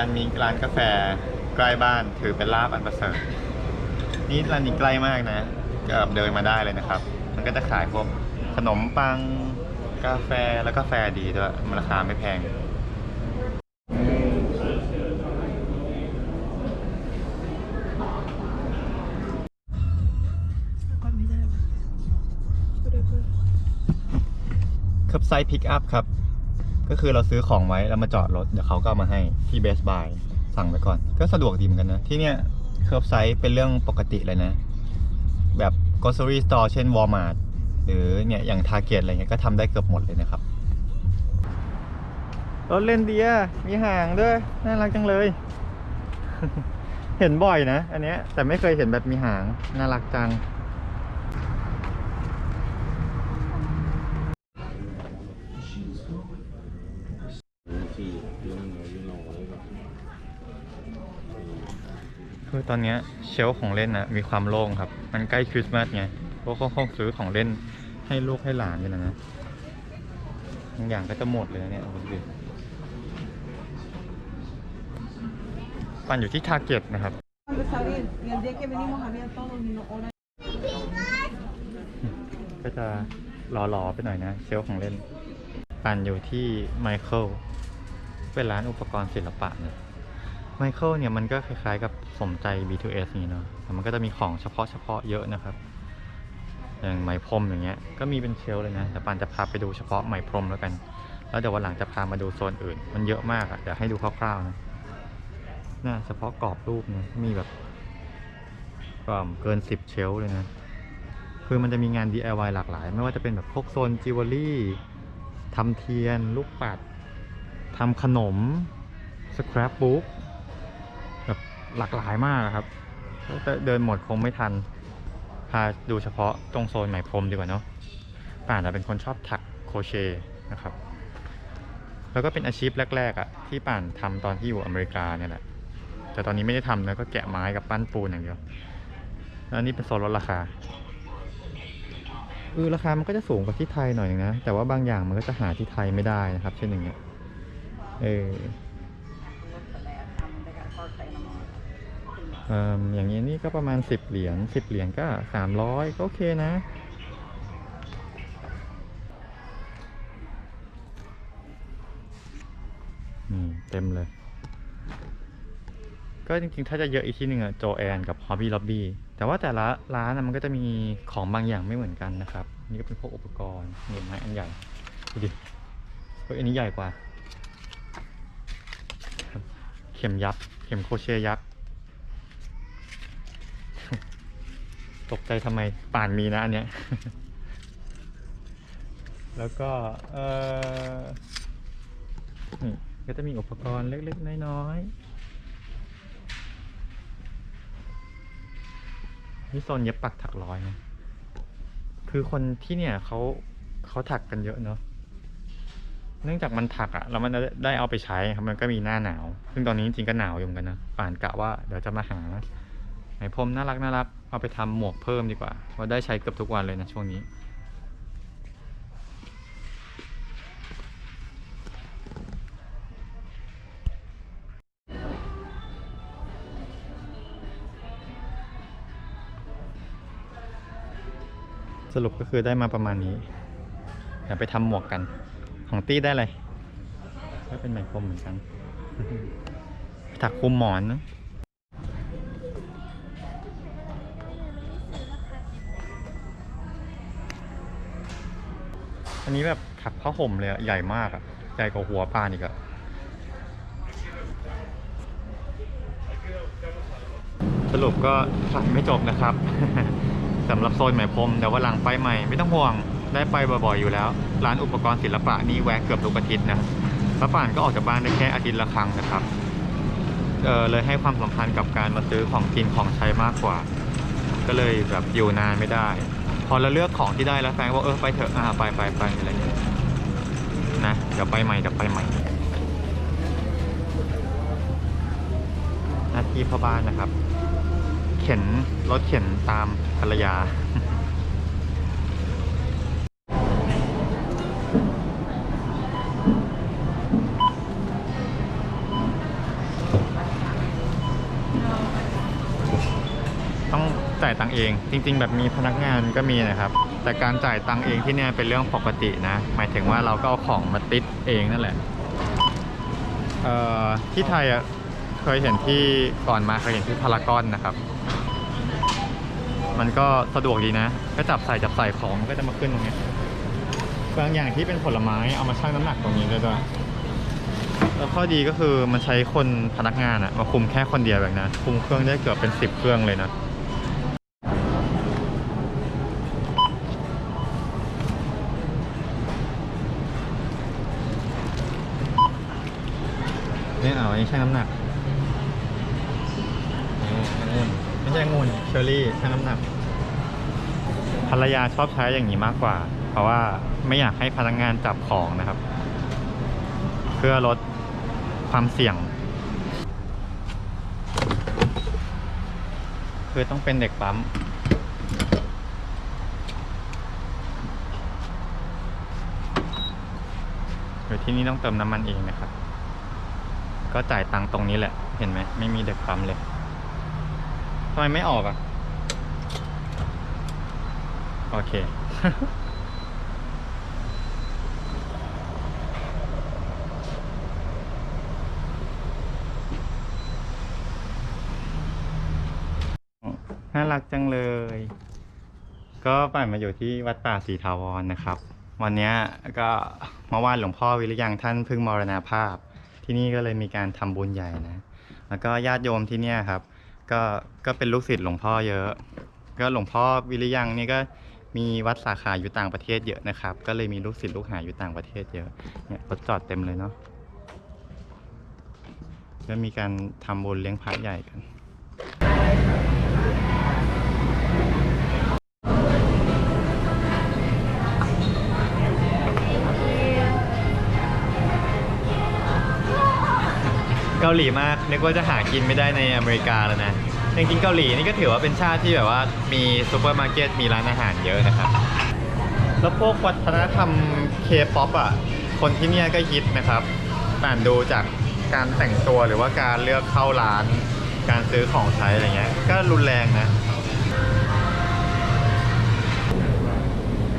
การมีร้านกาแฟใกล้บ้านถือเป็นลาบอันประเสริฐนี่ร้านนี้ใกล้มากนะก็เดินมาได้เลยนะครับ มันก็จะขายพวกขนมปังกาแฟแล้วกาแฟดีด้วยมันราคาไม่แพงคับไซพิกอัพครับ ก็คือเราซื้อของไว้แล้วมาจอดรถเดี๋ยวเขาก็ามาให้ที่เบสบายสั่งไว้ก่อน ก็สะดวกดีเหมือนกันนะ ที่เนี้ยเคิร์ฟไซส์เป็นเรื่องปกติเลยนะ แบบ grocery store เช่น Walmart หรือเนี่ยอย่าง Target อะไรเงี้ยก็ทำได้เกือบหมดเลยนะครับ รถเล่นเดียมีห่างด้วย น่ารักจังเลย เห็นบ่อยนะ อันเนี้ยแต่ไม่เคยเห็นแบบมีหาง น่ารักจัง คื อตอนนี้เชลของเล่นนะมีความโล่งครับ มันใกล้คริสต์มาสไงพวกเขาคงซื้อของเล่นให้ลูกให้หลานกันนะบางอย่างก็จะหมดเลยนะเนี่ยดูดิปั่นอยู่ที่ทาร์เก็ตนะครับก็จะหล่อๆไปหน่อยนะ เชลของเล่น ปั่นอยู่ที่ไมเคิลเป็นร้านอุปกรณ์ศิลปะเนี่ย ไมเคิลเนี่ยมันก็คล้ายๆกับสมใจ B2S นี่เนาะแต่มันก็จะมีของเฉพาะเฉพาะเยอะนะครับ อย่างไหมพรมอย่างเงี้ย ก็มีเป็นเชลเลยนะ แต่ปันจะพาไปดูเฉพาะไหมพรมแล้วกัน แล้วเดี๋ยววันหลังจะพามาดูโซนอื่น มันเยอะมากอะเดี๋ยวให้ดูคร่าวๆนะน่าเฉพาะกรอบรูปนะมีแบบก็เกินสิบเชลเลยนะ คือมันจะมีงาน DIY หลากหลาย ไม่ว่าจะเป็นแบบพวกโซนจิวเวลรี่ทำเทียน ลูกปัดทำขนมสครับบุ๊ก หลากหลายมากอะครับเดินหมดคงไม่ทัน พาดูเฉพาะตรงโซนไหมพรมดีกว่าเนาะป่านเป็นคนชอบถักโครเชนะครับ แล้วก็เป็นอาชีพแรกๆอะที่ป่านทำตอนที่อยู่อเมริกาเนี่ยแหละ แต่ตอนนี้ไม่ได้ทำนะก็แกะไม้กับปั้นปูนอย่างเดียว แล้วนี่เป็นโซนลดราคาเออราคามันก็จะสูงกว่าที่ไทยหน่อยนึงนะ แต่ว่าบางอย่างมันก็จะหาที่ไทยไม่ได้นะครับ เช่นอย่างเงี้ย เออ อย่างนี้นี่ก็ประมาณสิบเหรียญสิบเหรียญก็สามร้อยก็โอเคนะ นี่เต็มเลย ก็จริงๆ ถ้าจะเยอะอีกที่หนึ่งอะโจแอนกับ Hobby Lobby แต่ว่าแต่ละร้านมันก็จะมีของบางอย่างไม่เหมือนกันนะครับ นี่ก็เป็นพวกอุปกรณ์นี่ไม้อันใหญ่ ดูดิเฮ้ยอันนี้ใหญ่กว่า เข็มยักษ์เข็มโคเชยักษ์ ตกใจทำไมป่านมีนะอันเนี้ย แล้วก็เออนี่ก็จะมีอุปกรณ์เล็กๆ น้อยๆนี่โซนเย็บปักถักร้อยนะคือคนที่เนี่ยเขาเขาถักกันเยอะเนาะเนื่องจากมันถักอะแล้วมันได้เอาไปใช้ครับมันก็มีหน้าหนาว ซึ่งตอนนี้จริงก็หนาวอยู่เหมือนกันนะป่านกะว่าเดี๋ยวจะมาหา ไหมพรมน่ารักน่ารักเอาไปทำหมวกเพิ่มดีกว่าว่าได้ใช้เกือบทุกวันเลยนะช่วงนี้ สรุปก็คือได้มาประมาณนี้เดี๋ยวไปทำหมวกกัน ของตี้ได้เลยก็เป็นไหมพรมเหมือนกันถักคลุมหมอนนะ อันนี้แบบถักผ้าห่มเลยอะใหญ่มากอะใหญ่กว่าหัวปานอีกอะสรุปก็ถักไม่จบนะครับ สำหรับโซนไหม่พรมเดี๋ยววันหลังไปใหม่ไม่ต้องห่วงได้ไปบ่อยๆอยู่แล้ว ร้านอุปกรณ์ศิลปะนี่แวะเกือบทุกอาทิตย์นะพระป่านก็ออกจากบ้านได้แค่อาทิตย์ละครั้งนะครับเออเลยให้ความสำคัญกับการมาซื้อของกินของใช้มากกว่า ก็เลยแบบอยู่นานไม่ได้ พอเราเลือกของที่ได้แล้วแฟนบอกเออไปเถอะอ่าไปไปไปอะไรอย่างเงี้ยนะเดี๋ยวไปใหม่เดี๋ยวไปใหม่หน้าที่พ่อบ้านนะครับ เข็นรถเข็นตามภรรยา จ่ายตังเอง จริง ๆ แบบมีพนักงานก็มีนะครับ แต่การจ่ายตังเองที่เนี่ยเป็นเรื่องปกตินะ หมายถึงว่าเราก็เอาของมาติดเองนั่นแหละเอ่อที่ไทยอะเคยเห็นที่ก่อนมาเคยเห็นที่พารากอนนะครับ มันก็สะดวกดีนะ ก็จับใส่จับใส่ของก็จะมาขึ้นตรงนี้บางอย่างที่เป็นผลไม้เอามาชั่งน้ำหนักตรงนี้ด้ด้วยแล้วข้อดีก็คือมันใช้คนพนักงานอะมาคุมแค่คนเดียวแบบนะคุมเครื่องได้เกือบเป็นสิบเครื่องเลยนะ นี้ชั่งน้ำหนักองุ่นไม่ใช่องุ่นเชอรี่ชั่งน้ำหนัก ภรรยาชอบใช้อย่างนี้มากกว่า เพราะว่าไม่อยากให้พนักงานจับของนะครับ เพื่อลดความเสี่ยง คือต้องเป็นเด็กปั๊มหรือที่นี่ต้องเติมน้ำมันเองนะครับ ก็จ่ายตังค์ตรงนี้แหละ เห็นไหมไม่มีเด็กปั๊มเลยทำไมไม่ออกอะ โอเค น่ารักจังเลย ก็ปั่นมาอยู่ที่วัดป่าศรีถาวรนนะครับ วันนี้ก็เมื่อวานหลวงพ่อวิริยังท่านเพิ่งมรณภาพ ที่นี่ก็เลยมีการทำบุญใหญ่นะ แล้วก็ญาติโยมที่เนี่ยครับ ก็ก็เป็นลูกศิษย์หลวงพ่อเยอะ ก็หลวงพ่อวิริยังนี่ก็มีวัดสาขาอยู่ต่างประเทศเยอะนะครับ ก็เลยมีลูกศิษย์ลูกหาอยู่ต่างประเทศเยอะ เนี่ยรถจอดเต็มเลยเนาะก็มีการทำบุญเลี้ยงพระใหญ่กันาหลีมากนึกว่าจะหากินไม่ได้ในอเมริกาแล้วนะจริงๆเกาหลีนี่ก็ถือว่าเป็นชาติที่แบบว่ามีซูเปอร์มาร์เก็ตมีร้านอาหารเยอะนะครับ แล้วพวกวัฒนธรรมเคป๊อปอะคนที่เนี่ยก็ฮิตนะครับอ่านดูจากการแต่งตัวหรือว่าการเลือกเข้าร้าน การซื้อของใช้อะไรเงี้ย ก็รุนแรงนะ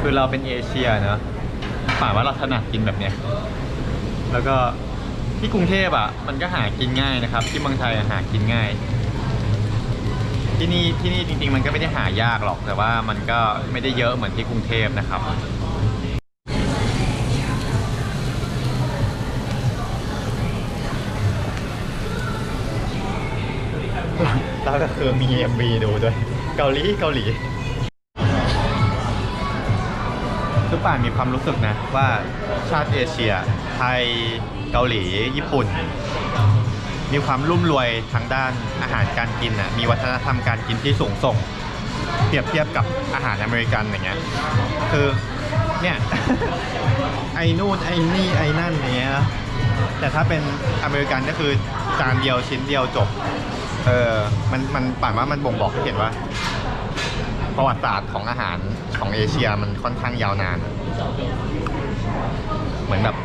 คือเราเป็นเอเชียเนอะป่าว่าเราถนัดกินแบบเนี้ย แล้วก็ ที่กรุงเทพอะมันก็หากินง่ายนะครับ ที่เมืองไทยอะหากินง่าย ที่นี่ที่นี่จริงๆ มันก็ไม่ได้หายากหรอกแต่ว่ามันก็ไม่ได้เยอะเหมือนที่กรุงเทพนะครับ แล้วก็คือมี MV ดูด้วยเกาหลีเกาหลีทุกป่านมีความรู้สึกนะว่าชาติเอเชียไทย เกาหลีญี่ปุ่น มีความรุ่มรวยทางด้านอาหารการกินอะมีวัฒนธรรมการกินที่สูงส่ง เปรียบเทียบกับอาหารอเมริกันอย่างเงี้ยคือเนี่ยไอ้นู่นไอ้นี่ไอ้นั่นอย่างเงี้ยแต่ถ้าเป็นอเมริกันก็คือจานเดียวชิ้นเดียวจบเออมันมันป่านว่ามันบ่งบอกให้เห็นว่าประวัติศาสตร์ของอาหารของเอเชียมันค่อนข้างยาวนาน เหมือนแบบ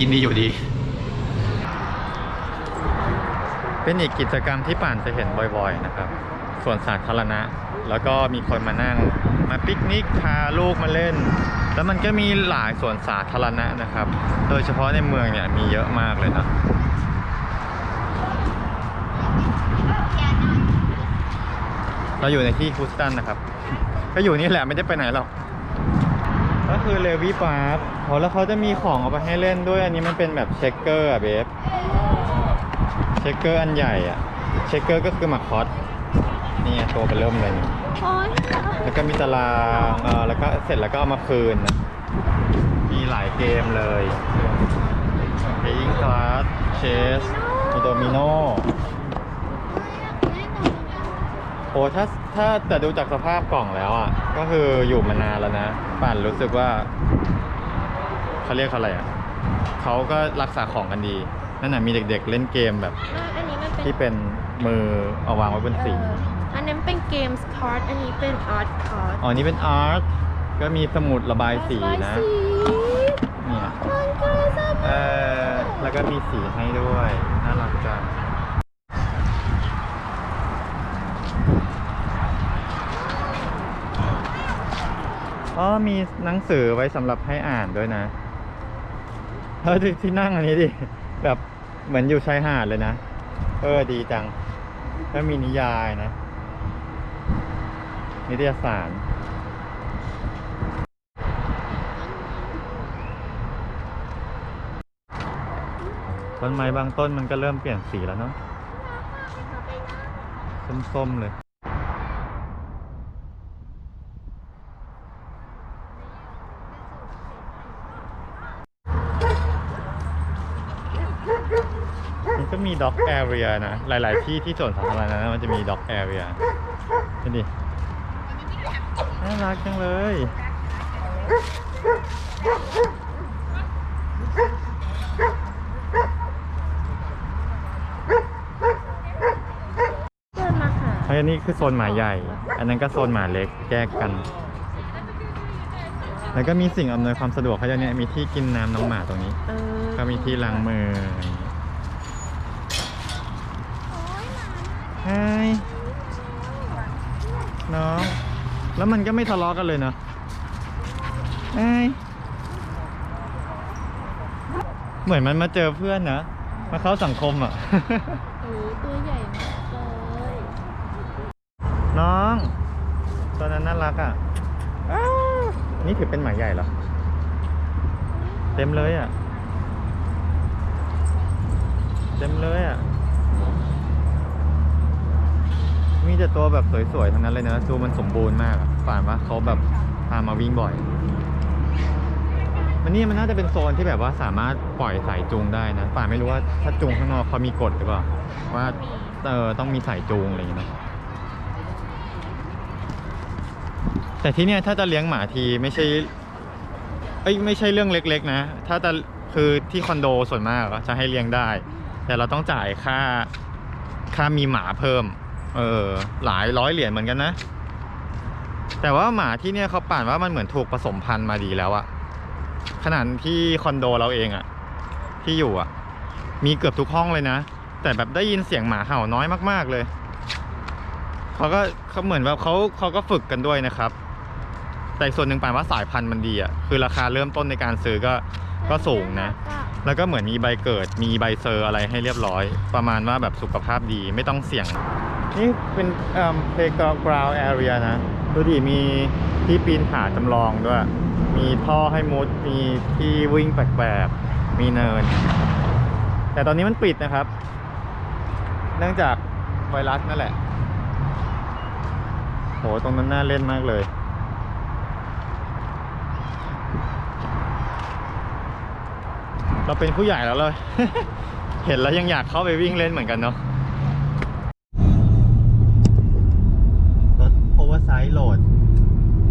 กินดีอยู่ดี เป็นอีกกิจกรรมที่ป่านจะเห็นบ่อยๆนะครับส่วนสาธารณะ แล้วก็มีคนมานั่งมาปิกนิกพาลูกมาเล่น แล้วมันก็มีหลายสวนสาธารณะนะครับ โดยเฉพาะในเมืองเนี่ยมีเยอะมากเลยนะเราอยู่ในที่ฮูสตันนะครับ ก็อยู่นี่แหละไม่ได้ไปไหนหรอก ก็คือเลวี่พาร์คโหแล้วเขาจะมีของเอาไปให้เล่นด้วย อันนี้มันเป็นแบบเช็คเกอร์อะเบฟเช็คเกอร์อันใหญ่อะเช็คเกอร์ก็คือหมากคอสนี่ไงตัวเป็นเริ่มเลยนี่โอ๊ยแล้วก็มีตารางเออแล้วก็เสร็จแล้วก็เอามาคืนนะมีหลายเกมเลยเพยิงคลาสเชสมีโดมิโนโอ้ถ้า ถ้าแต่ดูจากสภาพกล่องแล้วอะ ก็คืออยู่มานานแล้วนะ ป่านรู้สึกว่าเขาเรียกเขาอะไรอะเขาก็รักษาของกันดี นั่นน่ะมีเด็กๆ เล่นเกมแบบอันนี้มันเป็นที่เป็นมือเอาวางไว้บนสี เอออันนั้นเป็นเกมส์คอร์ดอันนี้เป็นอาร์ตคอร์ดอ๋อ นี่เป็นอาร์ต ก็มีสมุดระบายสีนะสีเนี่ย มันก็จะเออแล้วก็มีสีให้ด้วย น่ารักจัง อ๋อมีหนังสือไว้สำหรับให้อ่านด้วยนะเฮ้ยที่ที่นั่งอันนี้ดิแบบเหมือนอยู่ชายหาดเลยนะ เออดีจังแล้วมีนิยายนะ นิตยสารต้นไม้บางต้นมันก็เริ่มเปลี่ยนสีแล้วเนาะส้มๆเลย มันก็มี ด็อกแอเรียนะ หลาย ๆ ที่ที่สวนสาธารณะนะมันจะมีด็อกแอเรียดูดิน่ารักจังเลยเดินมาหาอันนี้คือโซนหมาใหญ่ อันนั้นก็โซนหมาเล็กแยกกัน แล้วก็มีสิ่งอำนวยความสะดวกเขาจะเนี่ยมีที่กินน้ำน้องหมาตรงนี้เออก็มีที่ล้างมืออะ ไรอย่างงี้ไฮน้อง แล้วมันก็ไม่ทะเลาะกันเลยเนาะไฮเหมือนมันมาเจอเพื่อนนะ มาเข้าสังคมอะ โอ้ตัวใหญ่มากเลยน้องตัวนั้นน่ารักอะอ้าวนี่ถือเป็นหมาใหญ่เหรอ เต็มเลยอะ เต็มเลยอะ มีแต่ตัวแบบสวยๆทั้งนั้นเลยนะดูมันสมบูรณ์มากป่านว่าเขาแบบพามาวิ่งบ่อย มันนี่มันน่าจะเป็นโซนที่แบบว่าสามารถปล่อยสายจูงได้นะป่านไม่รู้ว่าถ้าจูงข้างนอกเขามีกฎหรือเปล่าว่าเออต้องมีสายจูงอะไรอย่างเงี้ยแต่ที่เนี่ยถ้าจะเลี้ยงหมาทีไม่ใช่เอ้ยไม่ใช่เรื่องเล็ก ๆ นะ ถ้าจะคือที่คอนโดส่วนมากจะให้เลี้ยงได้ แต่เราต้องจ่ายค่าค่ามีหมาเพิ่ม เออหลายร้อยเหรียญเหมือนกันนะ แต่ว่าหมาที่เนี่ยเขาป่านว่ามันเหมือนถูกผสมพันธุ์มาดีแล้วอะขนาดที่คอนโดเราเองอะที่อยู่อะมีเกือบทุกห้องเลยนะ แต่แบบได้ยินเสียงหมาเห่าน้อยมาก ๆเลยเขาก็เขาเหมือนแบบเขาเขาก็ฝึกกันด้วยนะครับ แต่ส่วนหนึ่งป่านว่าสายพันธุ์มันดีอะคือราคาเริ่มต้นในการซื้อก็ก็สูงนะ แล้วก็เหมือนมีใบเกิด มีใบเซอร์อะไรให้เรียบร้อย ประมาณว่าแบบสุขภาพดีไม่ต้องเสี่ยง นี่เป็นเอ่อ playground area นะ ดูดิมีที่ปีนผาจำลองด้วย มีท่อให้มุด มีที่วิ่งแปลกๆ มีเนิน แต่ตอนนี้มันปิดนะครับ เนื่องจากไวรัสนั่นแหละ โห ตรงนั้นน่าเล่นมากเลยเราเป็นผู้ใหญ่แล้วเลย เห็นแล้วยังอยากเข้าไปวิ่งเล่นเหมือนกันเนาะ รถโอเวอร์ไซส์โหลด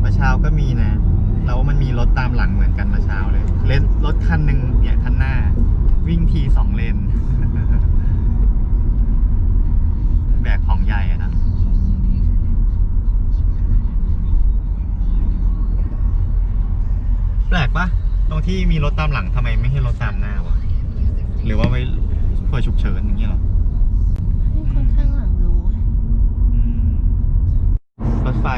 มา เช้าก็มีนะแล้วมันมีรถตามหลังเหมือนกันมาเช้าเลยเลนรถคันหนึ่งเนี่ยคันหน้า วิ่งทีสองเลน แบกของใหญ่อะนะแปลกปะตรงที่มีรถตามหลังทำไมไม่ให้รถตามหน้าวะหรือว่าไว้เพื่อฉุกเฉินอย่างเงี้ยเหรอให้คนข้างหลังรู้อืมรถไฟ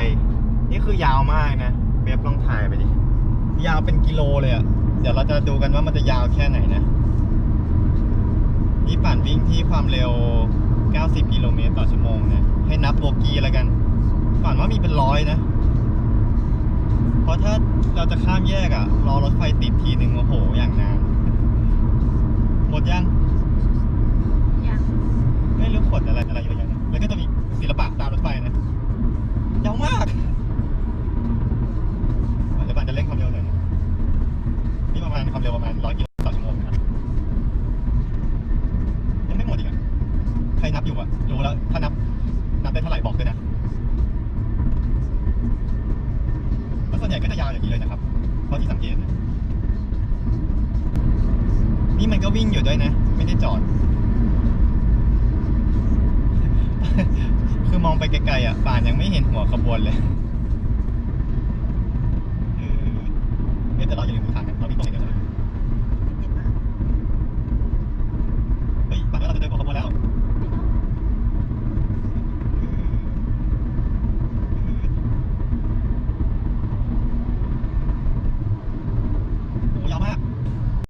นี่คือยาวมากนะเว็บลองถ่ายไปดิ ยาวเป็นกิโลเลยอะ่ะ เดี๋ยวเราจะดูกันว่ามันจะยาวแค่ไหนนะ นี่ปั่นวิ่งที่ความเร็ว 90 กิโลเมตรต่อชั่วโมงนะ ให้นับโบกี้แล้วกันปั่นว่ามีเป็นร้อยนะ เพราะถ้าเราจะข้ามแยกอะ่ะ รอรถไฟติดทีหนึ่งโอ้โห อย่างนาน หมดยังยัง อด้วยนะ ไม่ได้จอด คือมองไปไกลๆอะป่านยังไม่เห็นหัวขบวนเลย เออแต่เราอย่าลืมดูทาง